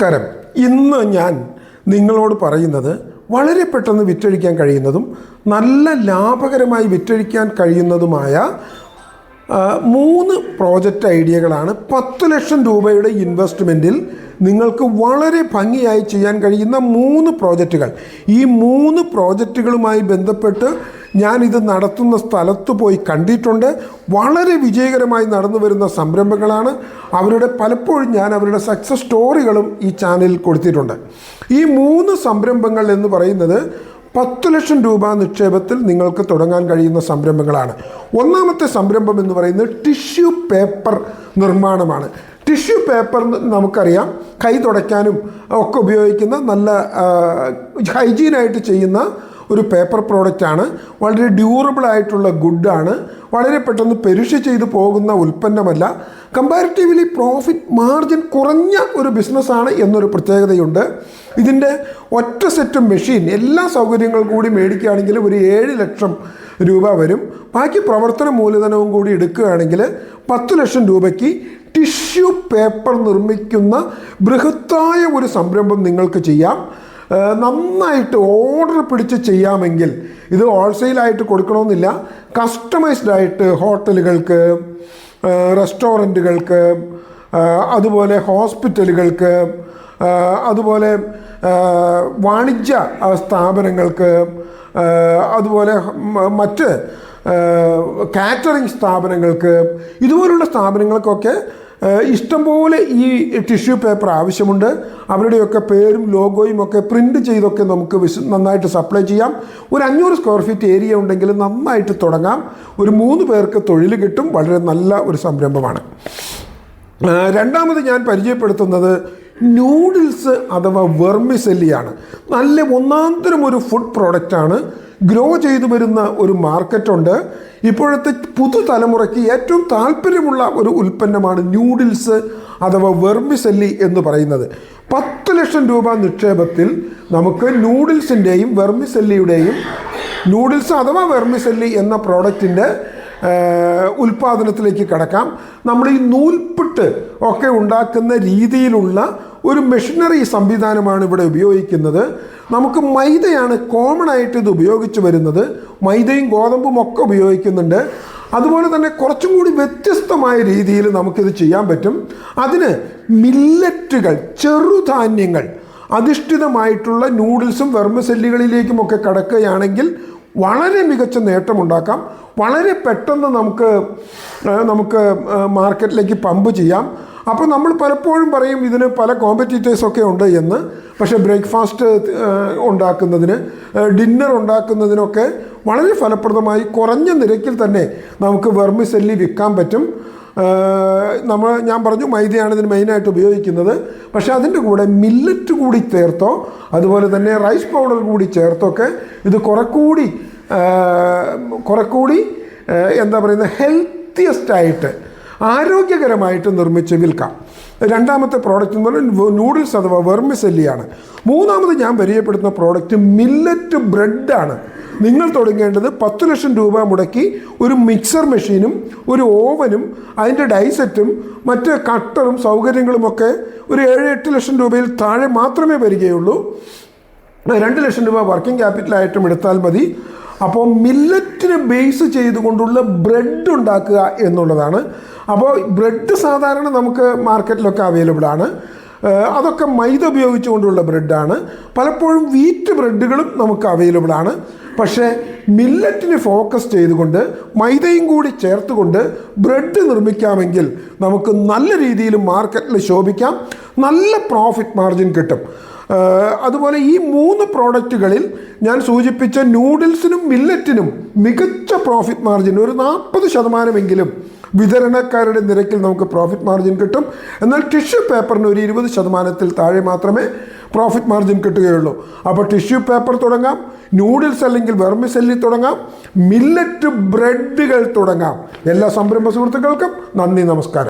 നമസ്കാരം. ഇന്ന് ഞാൻ നിങ്ങളോട് പറയുന്നത് വളരെ പെട്ടെന്ന് വിറ്റഴിക്കാൻ കഴിയുന്നതും നല്ല ലാഭകരമായി വിറ്റഴിക്കാൻ കഴിയുന്നതുമായ മൂന്ന് പ്രോജക്റ്റ് ഐഡിയകളാണ് പത്ത് ലക്ഷം രൂപയുടെ ഇൻവെസ്റ്റ്മെന്റിൽ നിങ്ങൾക്ക് വളരെ ഭംഗിയായി ചെയ്യാൻ കഴിയുന്ന മൂന്ന് പ്രോജക്റ്റുകൾ. ഈ മൂന്ന് പ്രോജക്റ്റുകളുമായി ബന്ധപ്പെട്ട് ഞാനിത് നടത്തുന്ന സ്ഥലത്ത് പോയി കണ്ടിട്ടുണ്ട്. വളരെ വിജയകരമായി നടന്നു വരുന്ന സംരംഭങ്ങളാണ്. അവരുടെ പലപ്പോഴും ഞാൻ അവരുടെ സക്സസ് സ്റ്റോറികളും ഈ ചാനലിൽ കൊടുത്തിട്ടുണ്ട്. ഈ മൂന്ന് സംരംഭങ്ങൾ എന്ന് പറയുന്നത് പത്ത് ലക്ഷം രൂപ നിക്ഷേപത്തിൽ നിങ്ങൾക്ക് തുടങ്ങാൻ കഴിയുന്ന സംരംഭങ്ങളാണ്. ഒന്നാമത്തെ സംരംഭം എന്ന് പറയുന്നത് ടിഷ്യൂ പേപ്പർ നിർമ്മാണമാണ്. ടിഷ്യൂ പേപ്പർ നമുക്കറിയാം. കൈ തുടയ്ക്കാനും ഒക്കെ ഉപയോഗിക്കുന്ന നല്ല ഹൈജീനായിട്ട് ചെയ്യുന്ന ഒരു പേപ്പർ പ്രോഡക്റ്റാണ് വളരെ ഡ്യൂറബിൾ ആയിട്ടുള്ള ഗുഡാണ് വളരെ പെട്ടെന്ന് പെരുഷ ചെയ്തു പോകുന്ന ഉൽപ്പന്നമല്ല. കമ്പാരിറ്റീവ്ലി പ്രോഫിറ്റ് മാർജിൻ കുറഞ്ഞ ഒരു ബിസിനസ്സാണ് എന്നൊരു പ്രത്യേകതയുണ്ട്. ഇതിന്റെ ഒറ്റ സെറ്റ് മെഷീൻ എല്ലാ സൗകര്യങ്ങളും കൂടി മേടിക്കുകയാണെങ്കിൽ ഒരു ഏഴ് ലക്ഷം രൂപ വരും. ബാക്കി പ്രവർത്തന മൂലധനവും കൂടി എടുക്കുകയാണെങ്കിൽ പത്ത് ലക്ഷം രൂപയ്ക്ക് ടിഷ്യൂ പേപ്പർ നിർമ്മിക്കുന്ന ബൃഹത്തായ ഒരു സംരംഭം നിങ്ങൾക്ക് ചെയ്യാം. നന്നായിട്ട് ഓർഡർ പിടിച്ച് ചെയ്യാമെങ്കിൽ ഇത് ഹോൾസെയിലായിട്ട് കൊടുക്കണമെന്നില്ല. കസ്റ്റമൈസ്ഡ് ആയിട്ട് ഹോട്ടലുകൾക്ക് റെസ്റ്റോറന്റുകൾക്ക് അതുപോലെ ഹോസ്പിറ്റലുകൾക്ക് അതുപോലെ വാണിജ്യ സ്ഥാപനങ്ങൾക്ക് അതുപോലെ മറ്റ് കാറ്ററിംഗ് സ്ഥാപനങ്ങൾക്ക് ഇതുപോലുള്ള സ്ഥാപനങ്ങൾക്കൊക്കെ ഇഷ്ടംപോലെ ഈ ടിഷ്യൂ പേപ്പർ ആവശ്യമുണ്ട്. അവരുടെയൊക്കെ പേരും ലോഗോയും ഒക്കെ പ്രിന്റ് ചെയ്തൊക്കെ നമുക്ക് വിശ നന്നായിട്ട് സപ്ലൈ ചെയ്യാം. ഒരു അഞ്ഞൂറ് സ്ക്വയർ ഫീറ്റ് ഏരിയ ഉണ്ടെങ്കിൽ നന്നായിട്ട് തുടങ്ങാം. ഒരു മൂന്ന് പേർക്ക് തൊഴിൽ കിട്ടും. വളരെ നല്ല ഒരു സംരംഭമാണ്. രണ്ടാമത് ഞാൻ പരിചയപ്പെടുത്തുന്നത് നൂഡിൽസ് അഥവാ വെർമിസെല്ലിയാണ്. നല്ല ഒന്നാന്തരം ഒരു ഫുഡ് പ്രോഡക്റ്റാണ് ഗ്രോ ചെയ്തു വരുന്ന ഒരു മാർക്കറ്റുണ്ട്. ഇപ്പോഴത്തെ പുതുതലമുറയ്ക്ക് ഏറ്റവും താല്പര്യമുള്ള ഒരു ഉൽപ്പന്നമാണ് ന്യൂഡിൽസ് അഥവാ വെർമിസെല്ലി എന്ന് പറയുന്നത്. പത്ത് ലക്ഷം രൂപ നിക്ഷേപത്തിൽ നമുക്ക് നൂഡിൽസിന്റെയും വെർമിസെല്ലിയുടെയും നൂഡിൽസ് അഥവാ വെർമിസെല്ലി എന്ന പ്രോഡക്റ്റിന്റെ ഉൽപാദനത്തിലേക്ക് കടക്കാം. നമ്മൾ ഈ നൂൽപ്പിട്ട് ഒക്കെ ഉണ്ടാക്കുന്ന രീതിയിലുള്ള ഒരു മെഷീനറി സംവിധാനമാണ് ഇവിടെ ഉപയോഗിക്കുന്നത്. നമുക്ക് മൈദയാണ് കോമൺ ആയിട്ട് ഇത് ഉപയോഗിച്ച് വരുന്നത്. മൈദയും ഗോതമ്പും ഒക്കെ ഉപയോഗിക്കുന്നുണ്ട്. അതുപോലെ തന്നെ കുറച്ചും കൂടി വ്യത്യസ്തമായ രീതിയിൽ നമുക്കിത് ചെയ്യാൻ പറ്റും. അതിന് മില്ലറ്റുകൾ ചെറുധാന്യങ്ങൾ അധിഷ്ഠിതമായിട്ടുള്ള നൂഡിൽസും വെർമ്മസെല്ലുകളിലേക്കുമൊക്കെ കടക്കുകയാണെങ്കിൽ വളരെ മികച്ച നേട്ടമുണ്ടാക്കാം. വളരെ പെട്ടെന്ന് നമുക്ക് നമുക്ക് മാർക്കറ്റിലേക്ക് പമ്പ് ചെയ്യാം. അപ്പോൾ നമ്മൾ പലപ്പോഴും പറയും ഇതിന് പല കോമ്പറ്റീറ്റേഴ്സൊക്കെ ഉണ്ട് എന്ന്. പക്ഷേ ബ്രേക്ക്ഫാസ്റ്റ് ഉണ്ടാക്കുന്നതിന് ഡിന്നർ ഉണ്ടാക്കുന്നതിനൊക്കെ വളരെ ഫലപ്രദമായി കുറഞ്ഞ നിരക്കിൽ തന്നെ നമുക്ക് വെർമിസെല്ലി വിൽക്കാൻ പറ്റും. നമ്മൾ ഞാൻ പറഞ്ഞു മൈദയാണ് ഇതിന് മെയിനായിട്ട് ഉപയോഗിക്കുന്നത്. പക്ഷേ അതിന്റെ കൂടെ മില്ലറ്റ് കൂടി ചേർത്തോ അതുപോലെ തന്നെ റൈസ് പൗഡർ കൂടി ചേർത്തൊക്കെ ഇത് കുറെക്കൂടി കൂടി ഏഹ് കുറെ കൂടി ഏഹ് എന്താ പറയുന്നത് ഹെൽത്തിയസ്റ്റായിട്ട് ആരോഗ്യകരമായിട്ട് നിർമ്മിച്ച് വിൽക്കാം. രണ്ടാമത്തെ പ്രോഡക്റ്റ് എന്ന് പറയുന്നത് നൂഡിൽസ് അഥവാ വെർമിസെല്ലിയാണ് മൂന്നാമത് ഞാൻ പരിചയപ്പെടുത്തുന്ന പ്രോഡക്റ്റ് മില്ലറ്റ് ബ്രെഡാണ് നിങ്ങൾ തുടങ്ങേണ്ടത് പത്ത് ലക്ഷം രൂപ മുടക്കി ഒരു മിക്സർ മെഷീനും ഒരു ഓവനും അതിന്റെ ഡൈസെറ്റും മറ്റ് കട്ടറും സൗകര്യങ്ങളുമൊക്കെ ഒരു ഏഴ് എട്ട് ലക്ഷം രൂപയിൽ താഴെ മാത്രമേ വരികയുള്ളൂ. രണ്ട് ലക്ഷം രൂപ വർക്കിംഗ് ക്യാപിറ്റലായിട്ടും എടുത്താൽ മതി. അപ്പോൾ മില്ലറ്റിനെ ബേസ് ചെയ്തുകൊണ്ടുള്ള ബ്രെഡ് ഉണ്ടാക്കുക എന്നുള്ളതാണ്. അപ്പോൾ ബ്രെഡ് സാധാരണ നമുക്ക് മാർക്കറ്റിലൊക്കെ അവൈലബിൾ ആണ്. അതൊക്കെ മൈദ ഉപയോഗിച്ചുകൊണ്ടുള്ള ബ്രെഡാണ് പലപ്പോഴും വീറ്റ് ബ്രെഡുകളും നമുക്ക് അവൈലബിൾ ആണ്. പക്ഷേ മില്ലറ്റിന് ഫോക്കസ് ചെയ്തുകൊണ്ട് മൈദയും കൂടി ചേർത്തുകൊണ്ട് ബ്രെഡ് നിർമ്മിക്കാമെങ്കിൽ നമുക്ക് നല്ല രീതിയിൽ മാർക്കറ്റിൽ ശോഭിക്കാം. നല്ല പ്രോഫിറ്റ് മാർജിൻ കിട്ടും. അതുപോലെ ഈ മൂന്ന് പ്രോഡക്റ്റുകളിൽ ഞാൻ സൂചിപ്പിച്ച നൂഡിൽസിനും മില്ലറ്റിനും മികച്ച പ്രോഫിറ്റ് മാർജിൻ ഒരു നാൽപ്പത് ശതമാനമെങ്കിലും വിതരണക്കാരുടെ നിരക്കിൽ നമുക്ക് പ്രോഫിറ്റ് മാർജിൻ കിട്ടും. എന്നാൽ ടിഷ്യൂ പേപ്പറിന് ഒരു ഇരുപത് ശതമാനത്തിൽ താഴെ മാത്രമേ പ്രോഫിറ്റ് മാർജിൻ കിട്ടുകയുള്ളൂ. അപ്പോൾ ടിഷ്യൂ പേപ്പർ തുടങ്ങാം നൂഡിൽസ് അല്ലെങ്കിൽ വെർമിസെല്ലി തുടങ്ങാം മില്ലറ്റ് ബ്രെഡുകൾ തുടങ്ങാം. എല്ലാ സംരംഭ സുഹൃത്തുക്കൾക്കും നന്ദി നമസ്കാരം.